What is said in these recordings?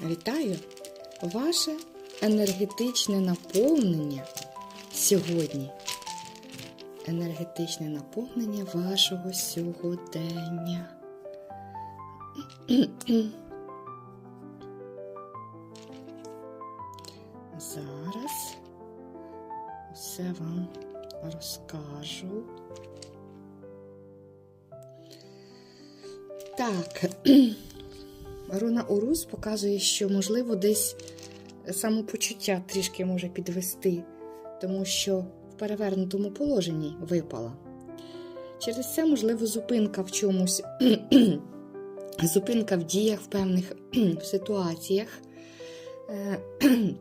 Вітаю! Ваше енергетичне наповнення сьогодні. Енергетичне наповнення вашого сьогодення. Зараз все вам розкажу. Так, руна Урус показує, що, можливо, десь самопочуття трішки може підвести, тому що в перевернутому положенні випала. Через це, можливо, зупинка в чомусь, зупинка в діях в певних ситуаціях. Е,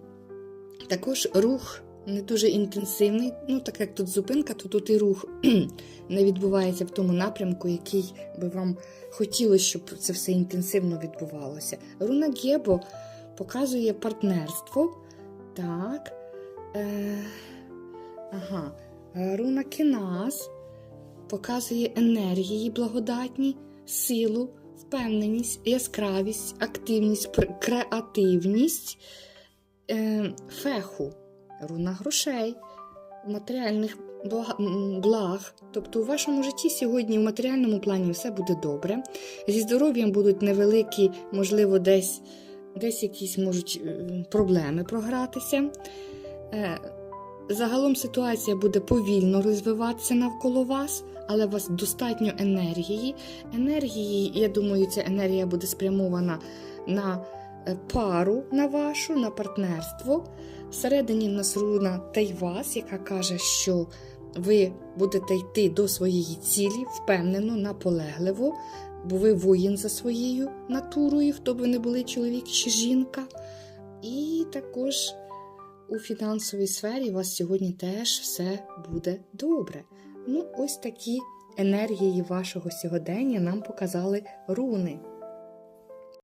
Також рух не дуже інтенсивний. Ну, так як тут зупинка, то тут і рух не відбувається в тому напрямку, який би вам хотілося, щоб це все інтенсивно відбувалося. Руна Гебо показує партнерство. Так. Е, ага. Руна Кенас показує енергії благодатні, силу, впевненість, яскравість, активність, креативність, е, феху, руна грошей, матеріальних благ. Тобто у вашому житті сьогодні в матеріальному плані все буде добре. Зі здоров'ям будуть невеликі, можливо, десь, десь якісь можуть е, проблеми програтися. Е, Загалом ситуація буде повільно розвиватися навколо вас, але у вас достатньо енергії. Енергії, я думаю, ця енергія буде спрямована на пару на вашу, на партнерство. Всередині нас руна Тайвас, яка каже, що ви будете йти до своєї цілі впевнено, наполегливо, бо ви воїн за своєю натурою, хто б ви не були чоловік чи жінка. І також у фінансовій сфері у вас сьогодні теж все буде добре. Ну, ось такі енергії вашого сьогодення нам показали руни.